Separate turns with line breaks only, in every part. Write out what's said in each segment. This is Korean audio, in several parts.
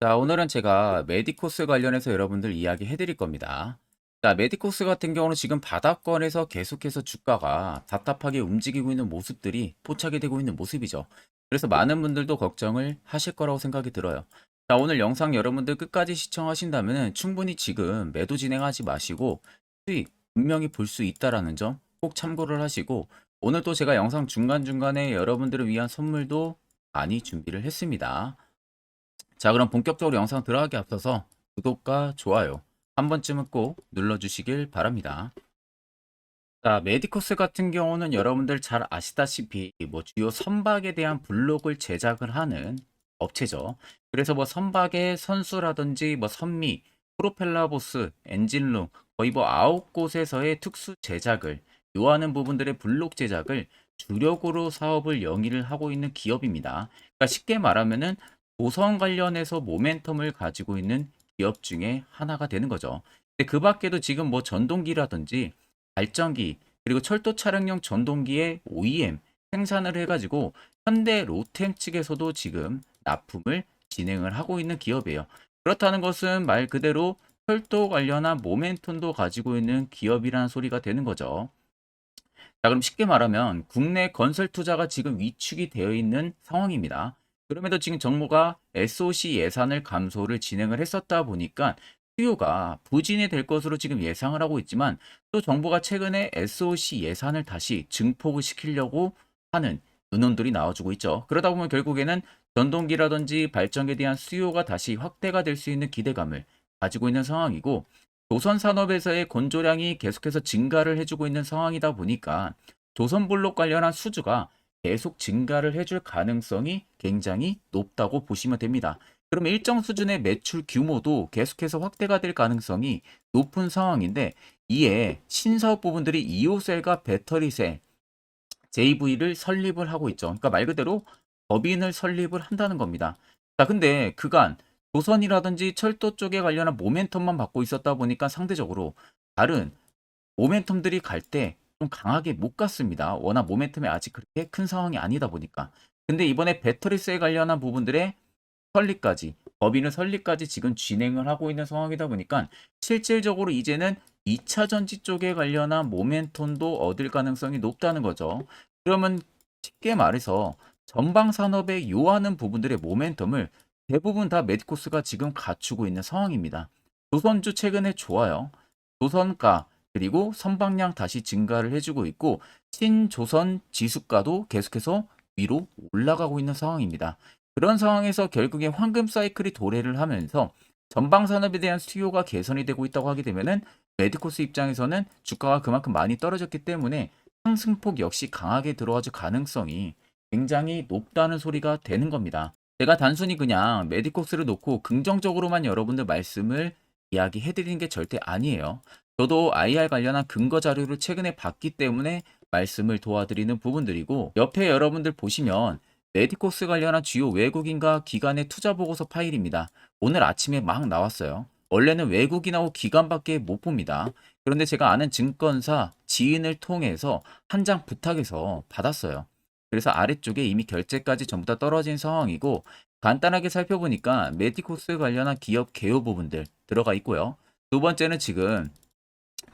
자, 오늘은 제가 메디코스 관련해서 여러분들 이야기 해드릴 겁니다. 자, 메디코스 같은 경우는 지금 바닥권에서 계속해서 주가가 답답하게 움직이고 있는 모습들이 포착이 되고 있는 모습이죠. 그래서 많은 분들도 걱정을 하실 거라고 생각이 들어요. 자, 오늘 영상 여러분들 끝까지 시청하신다면 충분히 지금 매도 진행하지 마시고 수익 분명히 볼 수 있다라는 점 꼭 참고를 하시고 오늘 또 제가 영상 중간중간에 여러분들을 위한 선물도 많이 준비를 했습니다. 자, 그럼 본격적으로 영상 들어가기 앞서서 구독과 좋아요 한 번쯤은 꼭 눌러주시길 바랍니다. 자, 메디코스 같은 경우는 여러분들 잘 아시다시피 뭐 주요 선박에 대한 블록을 제작을 하는 업체죠. 그래서 뭐 선박의 선수라든지 뭐 선미, 프로펠러보스, 엔진룸 거의 뭐 아홉 곳에서의 특수 제작을 요하는 부분들의 블록 제작을 주력으로 사업을 영위를 하고 있는 기업입니다. 그러니까 쉽게 말하면은 도성 관련해서 모멘텀을 가지고 있는 기업 중에 하나가 되는 거죠. 근데 그 밖에도 지금 뭐 전동기라든지 발전기 그리고 철도 차량용 전동기의 OEM 생산을 해가지고 현대 로템 측에서도 지금 납품을 진행을 하고 있는 기업이에요. 그렇다는 것은 말 그대로 철도 관련한 모멘텀도 가지고 있는 기업이라는 소리가 되는 거죠. 자, 그럼 쉽게 말하면 국내 건설 투자가 지금 위축이 되어 있는 상황입니다. 그럼에도 지금 정부가 SOC 예산을 감소를 진행을 했었다 보니까 수요가 부진이 될 것으로 지금 예상을 하고 있지만 또 정부가 최근에 SOC 예산을 다시 증폭을 시키려고 하는 의논들이 나와주고 있죠. 그러다 보면 결국에는 전동기라든지 발전기에 대한 수요가 다시 확대가 될 수 있는 기대감을 가지고 있는 상황이고 조선 산업에서의 건조량이 계속해서 증가를 해주고 있는 상황이다 보니까 조선 블록 관련한 수주가 계속 증가를 해줄 가능성이 굉장히 높다고 보시면 됩니다. 그러면 일정 수준의 매출 규모도 계속해서 확대가 될 가능성이 높은 상황인데 이에 신사업 부분들이 이오셀과 배터리셀 JV를 설립을 하고 있죠. 그러니까 말 그대로 법인을 설립을 한다는 겁니다. 자, 근데 그간 조선이라든지 철도 쪽에 관련한 모멘텀만 받고 있었다 보니까 상대적으로 다른 모멘텀들이 갈 때 좀 강하게 못 갔습니다. 워낙 모멘텀이 아직 그렇게 큰 상황이 아니다 보니까. 근데 이번에 배터리셀 관련한 부분들의 설립까지, 법인을 설립까지 지금 진행을 하고 있는 상황이다 보니까 실질적으로 이제는 2차 전지 쪽에 관련한 모멘텀도 얻을 가능성이 높다는 거죠. 그러면 쉽게 말해서 전방 산업에 요하는 부분들의 모멘텀을 대부분 다 메디코스가 지금 갖추고 있는 상황입니다. 조선주 최근에 좋아요. 조선가 그리고 선방량 다시 증가를 해주고 있고 신조선 지수가도 계속해서 위로 올라가고 있는 상황입니다. 그런 상황에서 결국에 황금 사이클이 도래를 하면서 전방 산업에 대한 수요가 개선이 되고 있다고 하게 되면은 메디코스 입장에서는 주가가 그만큼 많이 떨어졌기 때문에 상승폭 역시 강하게 들어와줄 가능성이 굉장히 높다는 소리가 되는 겁니다. 제가 단순히 그냥 메디코스를 놓고 긍정적으로만 여러분들 말씀을 이야기해드리는 게 절대 아니에요. 저도 IR 관련한 근거 자료를 최근에 봤기 때문에 말씀을 도와드리는 부분들이고 옆에 여러분들 보시면 메디코스 관련한 주요 외국인과 기관의 투자 보고서 파일입니다. 오늘 아침에 막 나왔어요. 원래는 외국인하고 기관밖에 못 봅니다. 그런데 제가 아는 증권사 지인을 통해서 한 장 부탁해서 받았어요. 그래서 아래쪽에 이미 결제까지 전부 다 떨어진 상황이고 간단하게 살펴보니까 메디코스 관련한 기업 개요 부분들 들어가 있고요. 두 번째는 지금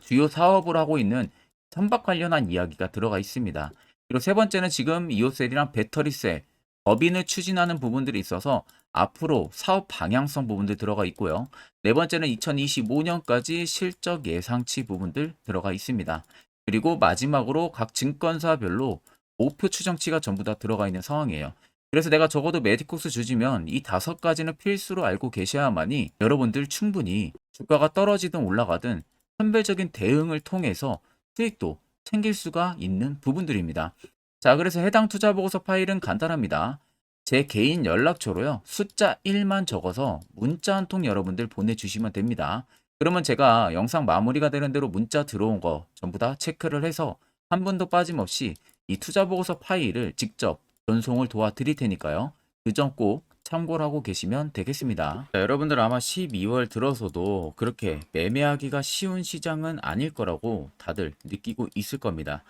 주요 사업을 하고 있는 선박 관련한 이야기가 들어가 있습니다. 그리고 세 번째는 지금 이오셀이랑 배터리셀, 법인을 추진하는 부분들이 있어서 앞으로 사업 방향성 부분들 들어가 있고요. 네 번째는 2025년까지 실적 예상치 부분들 들어가 있습니다. 그리고 마지막으로 각 증권사별로 목표 추정치가 전부 다 들어가 있는 상황이에요. 그래서 내가 적어도 메디코스 주지면 이 다섯 가지는 필수로 알고 계셔야만이 여러분들 충분히 주가가 떨어지든 올라가든 선별적인 대응을 통해서 수익도 챙길 수가 있는 부분들입니다. 자, 그래서 해당 투자 보고서 파일은 간단합니다. 제 개인 연락처로요. 숫자 1만 적어서 문자 한 통 여러분들 보내주시면 됩니다. 그러면 제가 영상 마무리가 되는 대로 문자 들어온 거 전부 다 체크를 해서 한 분도 빠짐없이 이 투자 보고서 파일을 직접 전송을 도와드릴 테니까요. 그 점 꼭 참고를 하고 계시면 되겠습니다. 자, 여러분들 아마 12월 들어서도 그렇게 매매하기가 쉬운 시장은 아닐 거라고 다들 느끼고 있을 겁니다.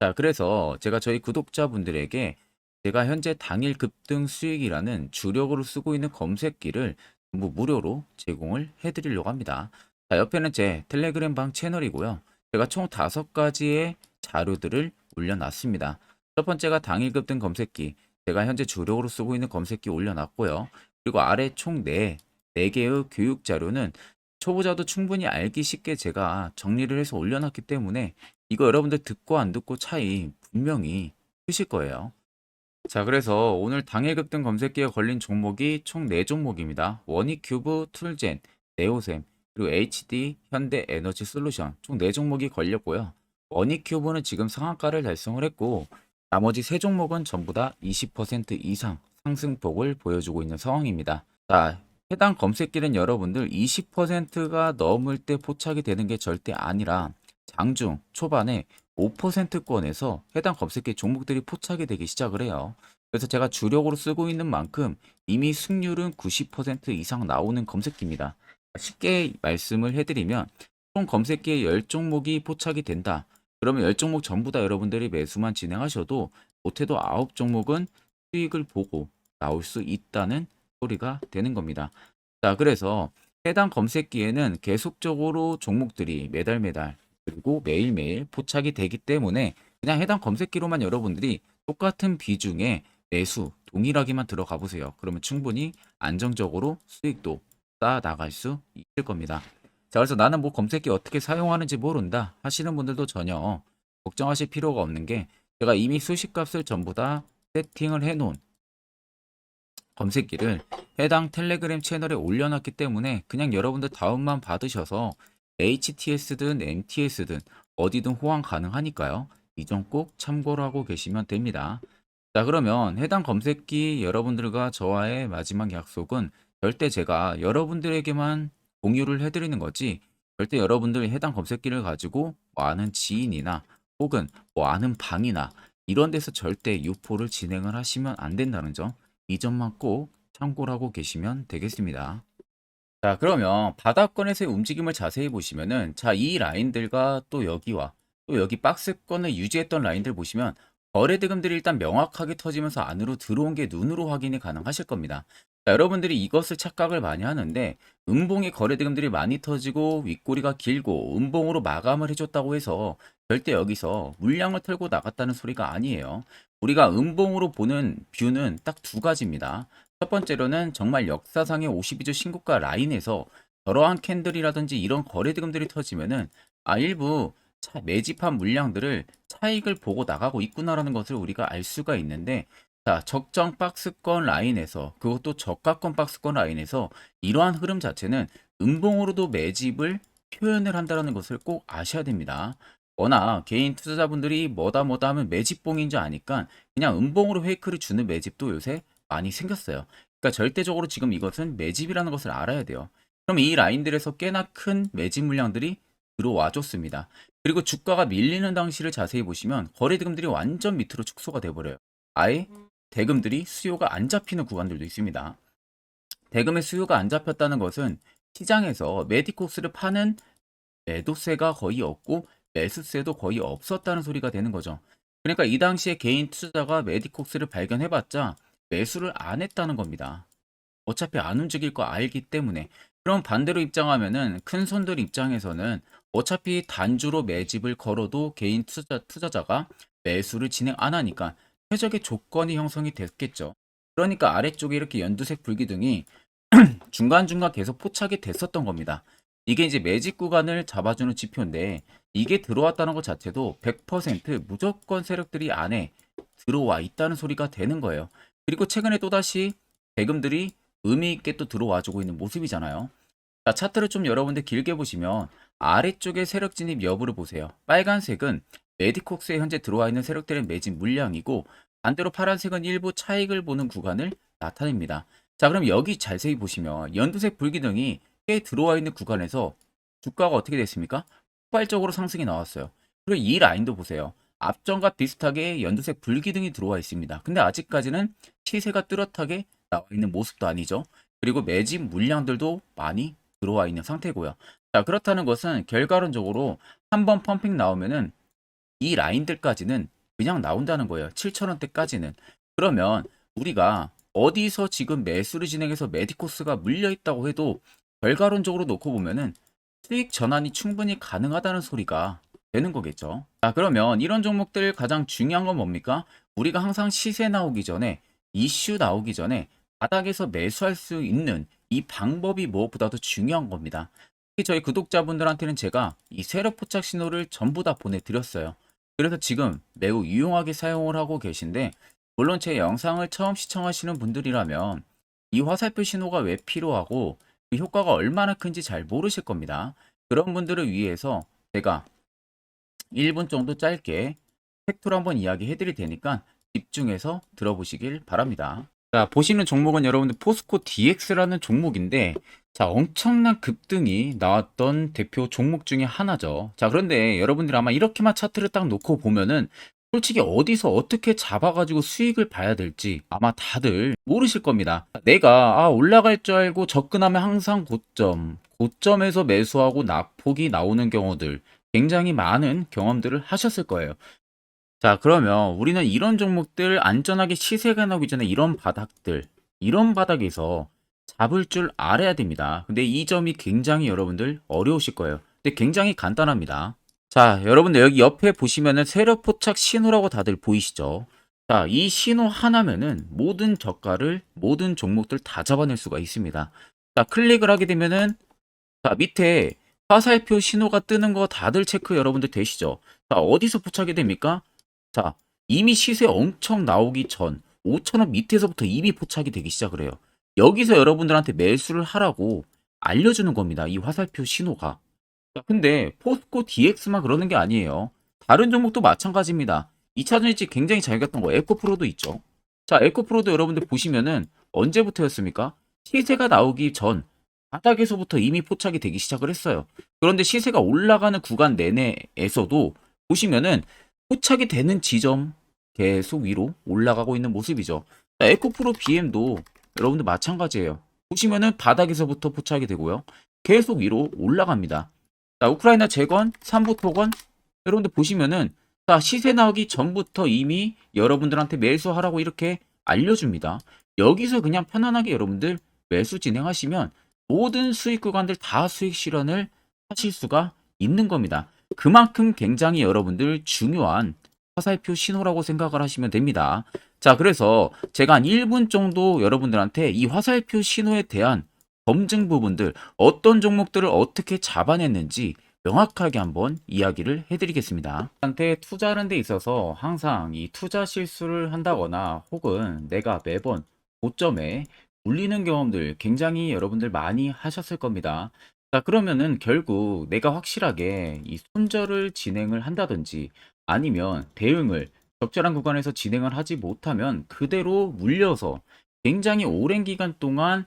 자, 그래서 제가 저희 구독자분들에게 제가 현재 당일 급등 수익이라는 주력으로 쓰고 있는 검색기를 전부 무료로 제공을 해드리려고 합니다. 자, 옆에는 제 텔레그램 방 채널이고요. 제가 총 다섯 가지의 자료들을 올려놨습니다. 첫 번째가 당일 급등 검색기. 제가 현재 주력으로 쓰고 있는 검색기 올려놨고요. 그리고 아래 총 4, 4개의 교육 자료는 초보자도 충분히 알기 쉽게 제가 정리를 해서 올려놨기 때문에 이거 여러분들 듣고 안 듣고 차이 분명히 크실 거예요. 자, 그래서 오늘 당일 급등 검색기에 걸린 종목이 총 4종목입니다. 원익큐브, 툴젠, 네오셈, 그리고 HD, 현대 에너지 솔루션 총 4종목이 걸렸고요. 원익큐브는 지금 상한가를 달성을 했고 나머지 3종목은 전부 다 20% 이상 상승폭을 보여주고 있는 상황입니다. 자, 해당 검색기는 여러분들 20%가 넘을 때 포착이 되는 게 절대 아니라 장중 초반에 5%권에서 해당 검색기 종목들이 포착이 되기 시작을 해요. 그래서 제가 주력으로 쓰고 있는 만큼 이미 승률은 90% 이상 나오는 검색기입니다. 쉽게 말씀을 해드리면 총 검색기에 10종목이 포착이 된다. 그러면 10종목 전부 다 여러분들이 매수만 진행하셔도 못해도 9종목은 수익을 보고 나올 수 있다는 소리가 되는 겁니다. 자, 그래서 해당 검색기에는 계속적으로 종목들이 매달 매달 그리고 매일매일 포착이 되기 때문에 그냥 해당 검색기로만 여러분들이 똑같은 비중의 매수 동일하게만 들어가 보세요. 그러면 충분히 안정적으로 수익도 쌓아 나갈 수 있을 겁니다. 자, 그래서 나는 뭐 검색기 어떻게 사용하는지 모른다 하시는 분들도 전혀 걱정하실 필요가 없는 게 제가 이미 수식 값을 전부 다 세팅을 해 놓은 검색기를 해당 텔레그램 채널에 올려놨기 때문에 그냥 여러분들 다운만 받으셔서 HTS든 MTS든 어디든 호환 가능하니까요. 이 점 꼭 참고를 하고 계시면 됩니다. 자, 그러면 해당 검색기 여러분들과 저와의 마지막 약속은 절대 제가 여러분들에게만 공유를 해드리는 거지 절대 여러분들 해당 검색기를 가지고 뭐 아는 지인이나 혹은 뭐 아는 방이나 이런 데서 절대 유포를 진행을 하시면 안 된다는 점 이 점만 꼭 참고를 하고 계시면 되겠습니다. 자, 그러면 바닥권에서의 움직임을 자세히 보시면은 자, 이 라인들과 또 여기와 또 여기 박스권을 유지했던 라인들 보시면 거래 대금들이 일단 명확하게 터지면서 안으로 들어온 게 눈으로 확인이 가능하실 겁니다. 자, 여러분들이 이것을 착각을 많이 하는데 음봉의 거래 대금들이 많이 터지고 윗꼬리가 길고 음봉으로 마감을 해줬다고 해서 절대 여기서 물량을 털고 나갔다는 소리가 아니에요. 우리가 음봉으로 보는 뷰는 딱 두 가지입니다. 첫 번째로는 정말 역사상의 52주 신고가 라인에서 저러한 캔들이라든지 이런 거래 대금들이 터지면은 아 일부 차- 매집한 물량들을 차익을 보고 나가고 있구나라는 것을 우리가 알 수가 있는데 자 적정 박스권 라인에서 그것도 저가권 박스권 라인에서 이러한 흐름 자체는 음봉으로도 매집을 표현을 한다는 것을 꼭 아셔야 됩니다. 워낙 개인 투자자분들이 뭐다 뭐다 하면 매집봉인 줄 아니까 그냥 음봉으로 페이크를 주는 매집도 요새 많이 생겼어요. 그러니까 절대적으로 지금 이것은 매집이라는 것을 알아야 돼요. 그럼 이 라인들에서 꽤나 큰 매집 물량들이 들어와 줬습니다. 그리고 주가가 밀리는 당시를 자세히 보시면 거래 대금들이 완전 밑으로 축소가 돼버려요. 아예 대금들이 수요가 안 잡히는 구간들도 있습니다. 대금의 수요가 안 잡혔다는 것은 시장에서 메디콕스를 파는 매도세가 거의 없고 매수세도 거의 없었다는 소리가 되는 거죠. 그러니까 이 당시에 개인 투자자가 메디콕스를 발견해봤자 매수를 안 했다는 겁니다. 어차피 안 움직일 거 알기 때문에. 그럼 반대로 입장하면은 큰 손들 입장에서는 어차피 단주로 매집을 걸어도 개인 투자, 투자자가 매수를 진행 안 하니까 최적의 조건이 형성이 됐겠죠. 그러니까 아래쪽에 이렇게 연두색 불기둥이 중간중간 계속 포착이 됐었던 겁니다. 이게 이제 매집 구간을 잡아주는 지표인데 이게 들어왔다는 것 자체도 100% 무조건 세력들이 안에 들어와 있다는 소리가 되는 거예요. 그리고 최근에 또다시 대금들이 의미 있게 또 들어와 주고 있는 모습이잖아요. 자, 차트를 좀 여러분들 길게 보시면 아래쪽에 세력 진입 여부를 보세요. 빨간색은 메디콕스에 현재 들어와 있는 세력들의 매집 물량이고 반대로 파란색은 일부 차익을 보는 구간을 나타냅니다. 자, 그럼 여기 자세히 보시면 연두색 불기둥이 꽤 들어와 있는 구간에서 주가가 어떻게 됐습니까? 폭발적으로 상승이 나왔어요. 그리고 이 라인도 보세요. 앞전과 비슷하게 연두색 불기둥이 들어와 있습니다. 근데 아직까지는 시세가 뚜렷하게 나와 있는 모습도 아니죠. 그리고 매집 물량들도 많이 들어와 있는 상태고요. 자, 그렇다는 것은 결과론적으로 한 번 펌핑 나오면은 이 라인들까지는 그냥 나온다는 거예요. 7,000원대까지는. 그러면 우리가 어디서 지금 매수를 진행해서 메디코스가 물려 있다고 해도 결과론적으로 놓고 보면은 수익 전환이 충분히 가능하다는 소리가 되는 거겠죠. 자, 그러면 이런 종목들 가장 중요한 건 뭡니까? 우리가 항상 시세 나오기 전에 이슈 나오기 전에 바닥에서 매수할 수 있는 이 방법이 무엇보다도 중요한 겁니다. 특히 저희 구독자분들한테는 제가 이 세력 포착 신호를 전부 다 보내드렸어요. 그래서 지금 매우 유용하게 사용을 하고 계신데 물론 제 영상을 처음 시청하시는 분들이라면 이 화살표 신호가 왜 필요하고 그 효과가 얼마나 큰지 잘 모르실 겁니다. 그런 분들을 위해서 제가 1분 정도 짧게 팩토를 한번 이야기해 드릴 테니까 집중해서 들어보시길 바랍니다. 자, 보시는 종목은 여러분들 포스코 DX라는 종목인데 자, 엄청난 급등이 나왔던 대표 종목 중에 하나죠. 자, 그런데 여러분들 아마 이렇게만 차트를 딱 놓고 보면은 솔직히 어디서 어떻게 잡아가지고 수익을 봐야 될지 아마 다들 모르실 겁니다. 내가 아, 올라갈 줄 알고 접근하면 항상 고점, 고점에서 매수하고 낙폭이 나오는 경우들 굉장히 많은 경험들을 하셨을 거예요. 자, 그러면 우리는 이런 종목들 안전하게 시세가 나오기 전에 이런 바닥들, 이런 바닥에서 잡을 줄 알아야 됩니다. 근데 이 점이 굉장히 여러분들 어려우실 거예요. 근데 굉장히 간단합니다. 자, 여러분들 여기 옆에 보시면은 세력 포착 신호라고 다들 보이시죠? 자, 이 신호 하나면은 모든 저가를 모든 종목들 다 잡아낼 수가 있습니다. 자, 클릭을 하게 되면은 자, 밑에 화살표 신호가 뜨는 거 다들 체크 여러분들 되시죠? 자, 어디서 포착이 됩니까? 자, 이미 시세 엄청 나오기 전 5천원 밑에서부터 이미 포착이 되기 시작을 해요. 여기서 여러분들한테 매수를 하라고 알려주는 겁니다. 이 화살표 신호가. 자, 근데 포스코 DX만 그러는 게 아니에요. 다른 종목도 마찬가지입니다. 2차전 일찍 굉장히 잘 갔던 거 에코프로도 있죠. 자, 에코프로도 여러분들 보시면은 언제부터였습니까? 시세가 나오기 전 바닥에서부터 이미 포착이 되기 시작을 했어요. 그런데 시세가 올라가는 구간 내내에서도 보시면은 포착이 되는 지점 계속 위로 올라가고 있는 모습이죠. 자, 에코프로 BM도 여러분들 마찬가지예요. 보시면은 바닥에서부터 포착이 되고요. 계속 위로 올라갑니다. 자, 우크라이나 재건, 삼부 토건 여러분들 보시면은 자, 시세 나오기 전부터 이미 여러분들한테 매수하라고 이렇게 알려줍니다. 여기서 그냥 편안하게 여러분들 매수 진행하시면 모든 수익 구간들 다 수익 실현을 하실 수가 있는 겁니다. 그만큼 굉장히 여러분들 중요한 화살표 신호라고 생각을 하시면 됩니다. 자, 그래서 제가 한 1분 정도 여러분들한테 이 화살표 신호에 대한 검증 부분들, 어떤 종목들을 어떻게 잡아냈는지 명확하게 한번 이야기를 해드리겠습니다. 한테 투자하는 데 있어서 항상 이 투자 실수를 한다거나 혹은 내가 매번 고점에 울리는 경험들 굉장히 여러분들 많이 하셨을 겁니다. 자, 그러면은 결국 내가 확실하게 이 손절을 진행을 한다든지 아니면 대응을 적절한 구간에서 진행을 하지 못하면 그대로 물려서 굉장히 오랜 기간 동안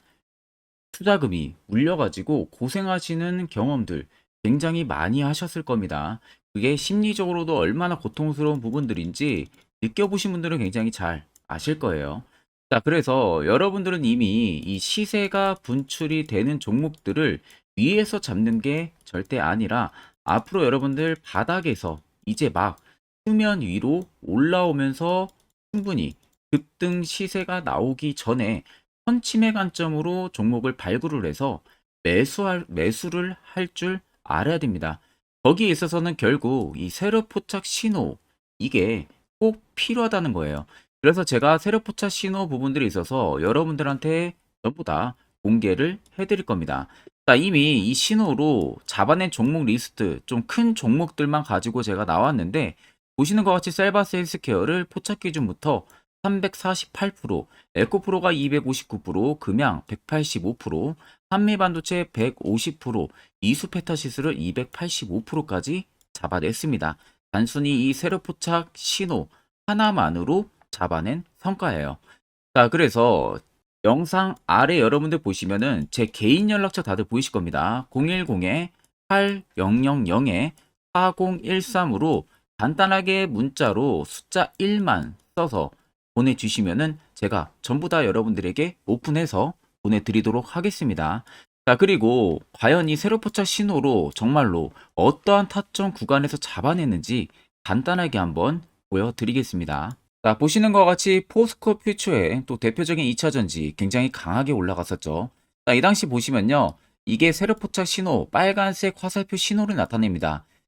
투자금이 물려가지고 고생하시는 경험들 굉장히 많이 하셨을 겁니다. 그게 심리적으로도 얼마나 고통스러운 부분들인지 느껴보신 분들은 굉장히 잘 아실 거예요. 자, 그래서 여러분들은 이미 이 시세가 분출이 되는 종목들을 위에서 잡는 게 절대 아니라 앞으로 여러분들 바닥에서 이제 막 수면 위로 올라오면서 충분히 급등 시세가 나오기 전에 선침의 관점으로 종목을 발굴을 해서 매수할, 매수를 할 줄 알아야 됩니다. 거기에 있어서는 결국 이 세력 포착 신호, 이게 꼭 필요하다는 거예요. 그래서 제가 세력 포착 신호 부분들이 있어서 여러분들한테 전부 다 공개를 해드릴 겁니다. 자, 이미 이 신호로 잡아낸 종목 리스트, 좀 큰 종목들만 가지고 제가 나왔는데, 보시는 것 같이 셀바스 헬스케어를 포착 기준부터 348%, 에코프로가 259%, 금양 185%, 한미반도체 150%, 이수페타시스를 285%까지 잡아냈습니다. 단순히 이 세력 포착 신호 하나만으로 잡아낸 성과예요. 자, 그래서 영상 아래 여러분들 보시면은 제 개인 연락처 다들 보이실 겁니다. 010-8000-4013으로 간단하게 문자로 숫자 1만 써서 보내주시면은 제가 전부 다 여러분들에게 오픈해서 보내드리도록 하겠습니다. 자, 그리고 과연 이 세로 포착 신호로 정말로 어떠한 타점 구간에서 잡아냈는지 간단하게 한번 보여드리겠습니다. 자, 보시는 것과 같이 포스코 퓨처의 또 대표적인 2차 전지 굉장히 강하게 올라갔었죠. 자, 이 당시 보시면요. 이게 세력 포착 신호, 빨간색 화살표 신호를 나타냅니다.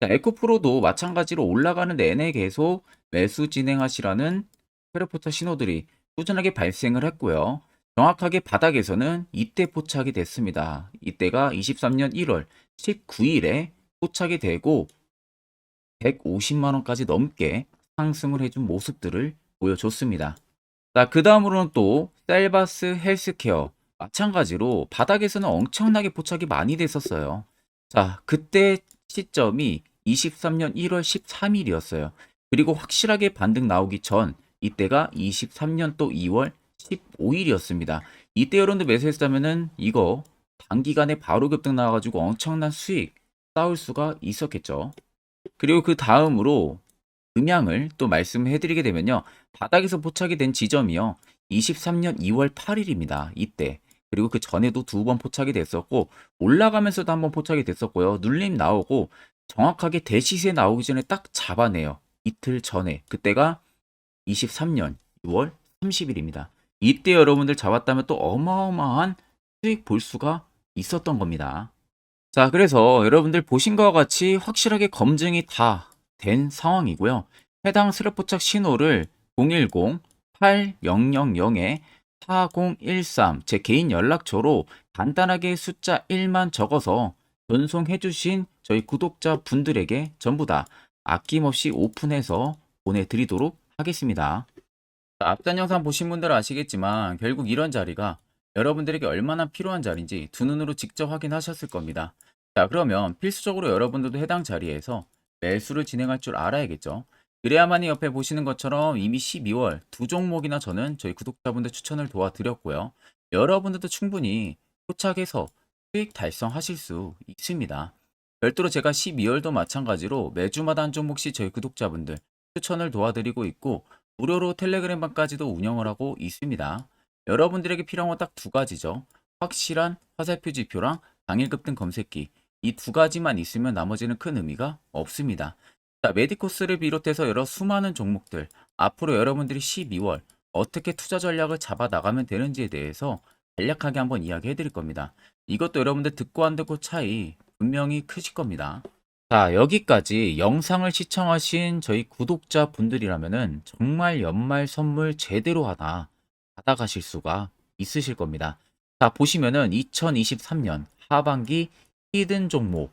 자, 에코프로도 마찬가지로 올라가는 내내 계속 매수 진행하시라는 페르포터 신호들이 꾸준하게 발생을 했고요. 정확하게 바닥에서는 이때 포착이 됐습니다. 이때가 23년 1월 19일에 포착이 되고 150만 원까지 넘게 상승을 해준 모습들을 보여줬습니다. 자, 그 다음으로는 또 셀바스 헬스케어 마찬가지로 바닥에서는 엄청나게 포착이 많이 됐었어요. 자, 그때 시점이 23년 1월 13일이었어요. 그리고 확실하게 반등 나오기 전 이때가 23년 또 2월 15일이었습니다. 이때 여러분들 매수했다면은 이거 단기간에 바로 급등 나와가지고 엄청난 수익 쌓을 수가 있었겠죠. 그리고 그 다음으로 음향을 또 말씀해드리게 되면요. 바닥에서 포착이 된 지점이요. 23년 2월 8일입니다. 이때. 그리고 그 전에도 두 번 포착이 됐었고 올라가면서도 한 번 포착이 됐었고요. 눌림 나오고 정확하게 대시세 나오기 전에 딱 잡아내요. 이틀 전에. 그때가 23년 6월 30일입니다. 이때 여러분들 잡았다면 또 어마어마한 수익 볼 수가 있었던 겁니다. 자, 그래서 여러분들 보신 것과 같이 확실하게 검증이 다 된 상황이고요. 해당 스랩 포착 신호를 010-8000에 4013 제 개인 연락처로 간단하게 숫자 1만 적어서 전송해 주신 저희 구독자 분들에게 전부 다 아낌없이 오픈해서 보내드리도록 하겠습니다. 자, 앞전 영상 보신 분들은 아시겠지만 결국 이런 자리가 여러분들에게 얼마나 필요한 자리인지 두 눈으로 직접 확인하셨을 겁니다. 자, 그러면 필수적으로 여러분들도 해당 자리에서 매수를 진행할 줄 알아야겠죠. 그래야만이 옆에 보시는 것처럼 이미 12월 두 종목이나 저는 저희 구독자분들 추천을 도와드렸고요. 여러분들도 충분히 포착해서 수익 달성하실 수 있습니다. 별도로 제가 12월도 마찬가지로 매주마다 한 종목씩 저희 구독자분들 추천을 도와드리고 있고 무료로 텔레그램 방까지도 운영을 하고 있습니다. 여러분들에게 필요한 건 딱 두 가지죠. 확실한 화살표 지표랑 당일 급등 검색기 이 두 가지만 있으면 나머지는 큰 의미가 없습니다. 자, 메디코스를 비롯해서 여러 수많은 종목들 앞으로 여러분들이 12월 어떻게 투자 전략을 잡아 나가면 되는지에 대해서 간략하게 한번 이야기해 드릴 겁니다. 이것도 여러분들 듣고 안 듣고 차이 분명히 크실 겁니다. 자, 여기까지 영상을 시청하신 저희 구독자 분들이라면은 정말 연말 선물 제대로 하나 받아가실 수가 있으실 겁니다. 자, 보시면은 2023년 하반기 히든 종목,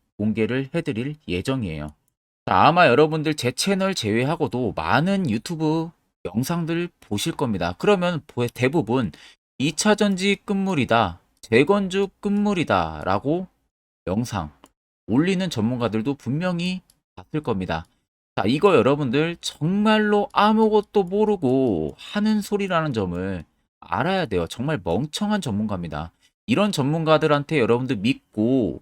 공개를 해드릴 예정이에요. 자, 아마 여러분들 제 채널 제외하고도 많은 유튜브 영상들 보실 겁니다. 그러면 보- 대부분 2차 전지 끝물이다, 재건주 끝물이다 라고 영상 올리는 전문가들도 분명히 봤을 겁니다. 자, 이거 여러분들 정말로 아무것도 모르고 하는 소리라는 점을 알아야 돼요. 정말 멍청한 전문가입니다. 이런 전문가들한테 여러분들 믿고